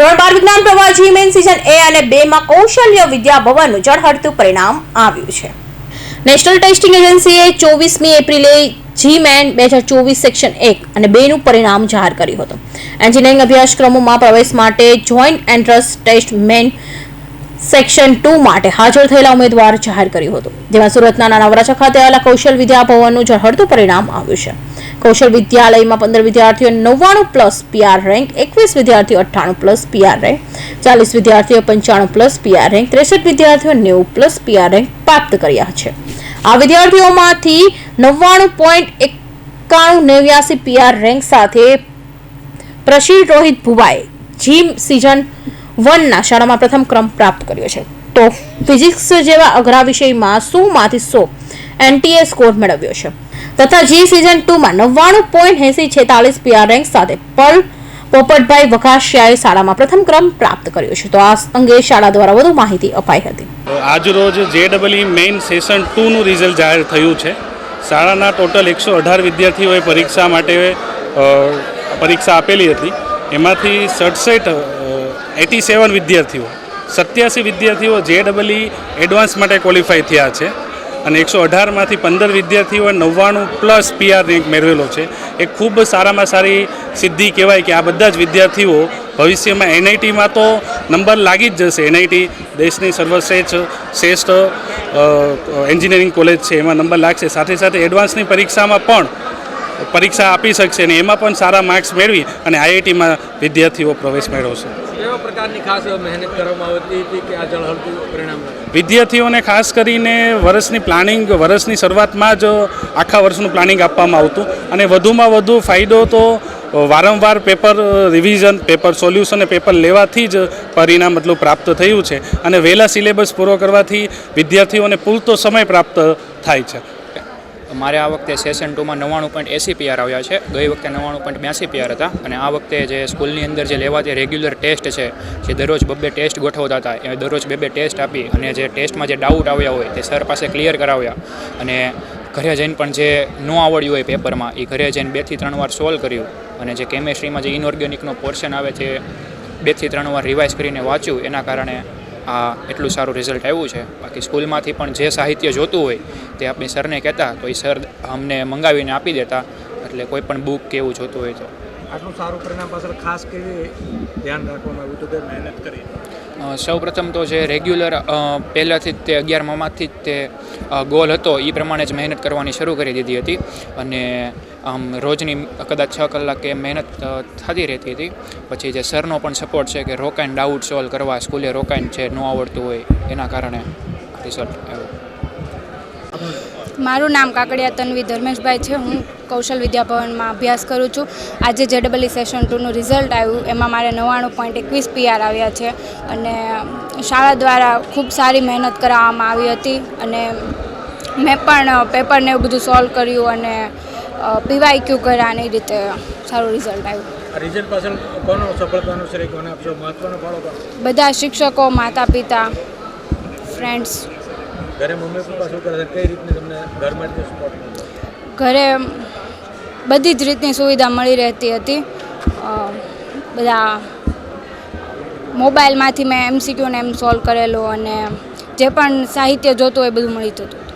ધોરણ બાર વિજ્ઞાન પ્રવાહ જી મેન સિઝન એ અને બે માં કૌશલ્ય વિદ્યા ભવનનું ઝળહળતું પરિણામ આવ્યું છે. નેશનલ ટેસ્ટિંગ એજન્સીએ ચોવીસમી એપ્રિલે જી મેન બે હજાર ચોવીસ સેક્શન એક અને બેનું પરિણામ જાહેર કર્યું હતું. એન્જિનિયરિંગ અભ્યાસક્રમોમાં પ્રવેશ માટે joint entrance test main section two માટે હાજર થયેલા ઉમેદવાર જાહેર કર્યું હતું. જેમાં સુરતના નાના વરાછા ખાતે આવેલા કૌશલ વિદ્યા ભવનનું ઝળહળતું પરિણામ આવ્યું છે. કૌશલ વિદ્યાલયમાં પંદર વિદ્યાર્થીઓ નવ્વાણું પ્લસ પીઆર રેન્ક, એકવીસ વિદ્યાર્થીઓ અઠ્ઠાણું પ્લસ પીઆર રેન્ક, ચાલીસ વિદ્યાર્થીઓ પંચાણું પ્લસ પીઆર રેન્ક, ત્રેસઠ વિદ્યાર્થીઓ નેવું પ્લસ પીઆર રેન્ક પ્રાપ્ત કર્યા છે. આ વિદ્યાર્થીઓમાંથી નવ્વાણું પોઈન્ટ એકાણું નેવ્યાસી પીઆર રેન્ક સાથે પ્રશીલ રોહિત ભુવાએ જીમ સિઝન વનના શાળામાં પ્રથમ ક્રમ પ્રાપ્ત કર્યો છે. તો ફિઝિક્સ જેવા અઘરા વિષયમાં સોમાંથી સો એનટીએ સ્કોર મેળવ્યો છે. તથા જી સિઝન ટુમાં નવ્વાણું પોઈન્ટ એસી છેતાલીસ પીઆર રેન્ક સાથે પલ પોપટભાઈ વઘાસિયાએ શાળામાં પ્રથમ ક્રમ પ્રાપ્ત કર્યો છે. તો આ અંગે શાળા દ્વારા વધુ માહિતી અપાઈ હતી. આજરોજ જે ડબલઈ મેઇન સેશન ટુનું રિઝલ્ટ જાહેર થયું છે. શાળાના ટોટલ એકસો અઢાર વિદ્યાર્થીઓએ પરીક્ષા માટે પરીક્ષા આપેલી હતી. એમાંથી સડસઠ એટી સેવન વિદ્યાર્થીઓ, સત્યાસી વિદ્યાર્થીઓ જે ડબલઈ એડવાન્સ માટે ક્વોલિફાય થયા છે. અને એકસો અઢારમાંથી પંદર વિદ્યાર્થીઓએ નવ્વાણું પ્લસ પીઆર રેન્ક મેળવેલો છે. એ ખૂબ સારામાં સારી સિદ્ધિ કહેવાય કે આ બધા જ વિદ્યાર્થીઓ ભવિષ્યમાં એનઆઈટીમાં તો નંબર લાગી જ જશે. એનઆઈટી દેશની સર્વશ્રેષ્ઠ, શ્રેષ્ઠ એન્જિનિયરિંગ કોલેજ છે. એમાં નંબર લાગશે. સાથે સાથે એડવાન્સની પરીક્ષામાં પણ પરીક્ષા આપી શકશે અને એમાં પણ સારા માર્ક્સ મેળવી અને આઈઆઈટીમાં વિદ્યાર્થીઓ પ્રવેશ મેળવશે. કેવા પ્રકારની ખાસ મહેનત કરવામાં આવતી હતી કે આ જળહળતું પરિણામ? વિદ્યાર્થીઓને ખાસ કરીને વર્ષની પ્લાનિંગ, વર્ષની શરૂઆતમાં જ આખા વર્ષનું પ્લાનિંગ આપવામાં આવતું. અને વધુમાં વધુ ફાયદો તો વારંવાર paper revision, paper solution paper લેવાથી જ પરિણામ મતલબ પ્રાપ્ત થયું છે. અને વહેલા સિલેબસ પૂરો કરવાથી વિદ્યાર્થીઓને પૂરતો સમય પ્રાપ્ત થાય છે. મારે આ વખતે સેશન ટુમાં નવ્વાણું પોઈન્ટ એસી પીઆર આવ્યા છે. ગઈ વખતે નવ્વાણું પોઈન્ટ બ્યાસી પીઆર હતા અને આ વખતે જે સ્કૂલની અંદર જે લેવાતી રેગ્યુલર ટેસ્ટ છે, જે દરરોજ બબ્બે ટેસ્ટ ગોઠવતા હતા, એ દરરોજ બે બે ટેસ્ટ આપી અને જે ટેસ્ટમાં જે ડાઉટ આવ્યા હોય તે સર પાસે ક્લિયર કરાવ્યા. અને ઘરે જઈને પણ જે ન આવડ્યું હોય પેપરમાં એ ઘરે જઈને બેથી ત્રણ વાર સોલ્વ કર્યું અને જે કેમેસ્ટ્રીમાં જે ઇનઓર્ગેનિકનો પોર્શન આવે છે બેથી ત્રણ વાર રિવાઇઝ કરીને વાંચ્યું, એના કારણે આ એટલું સારું રિઝલ્ટ આવ્યું છે. બાકી સ્કૂલમાંથી પણ જે સાહિત્ય જોતું હોય તે આપણી સરને કહેતા તો એ સર અમને મંગાવીને આપી દેતા. એટલે કોઈ પણ બુક કે એવું જોતું હોય તો. આટલું સારું પરિણામ પાછળ ખાસ કેવી ધ્યાન રાખવામાં આવ્યું? હતું કે મહેનત કરી. સૌ સૌપ્રથમ તો જે રેગ્યુલર પહેલાંથી જ તે અગિયારમામાંથી જ તે ગોલ હતો એ પ્રમાણે જ મહેનત કરવાની શરૂ કરી દીધી હતી. અને આમ રોજની કદાચ છ કલાકે મહેનત થતી રહેતી હતી. પછી જે સરનો પણ સપોર્ટ છે કે રોકાઈને ડાઉટ સોલ્વ કરવા, સ્કૂલે રોકાઈને છે, ન આવડતું હોય, એના કારણે રિઝલ્ટ આવ્યું. મારું નામ કાકડિયા તન્વી ધર્મેશભાઈ છે. હું કૌશલ વિદ્યાભવનમાં અભ્યાસ કરું છું. આજે જેડબલી સેશન ટુનું રિઝલ્ટ આવ્યું, એમાં મારે નવ્વાણું પોઈન્ટ એકવીસ પીઆર આવ્યા છે. અને શાળા દ્વારા ખૂબ સારી મહેનત કરાવવામાં આવી હતી અને મેં પણ પેપરને એવું બધું સોલ્વ કર્યું અને પીવાય ક્યુ કર્યા અને એ રીતે સારું રિઝલ્ટ આવ્યું. રિઝલ્ટ પાછળ કોનો સફળતાનો શ્રેય કોને આપશો? મહત્વનો ફાળો બધા શિક્ષકો માતા પિતા ફ્રેન્ડ્સ ઘરે મમ્મી પપ્પા શું કરે છે? કઈ રીતની તમને ઘરમાંથી સપોર્ટ ઘરે બધી જ રીતની સુવિધા મળી રહેતી હતી. બધા મોબાઈલમાંથી મેં એમસીક્યુને એમ સોલ્વ કરેલું અને જે પણ સાહિત્ય જોતું હોય એ બધું મળી જતું હતું.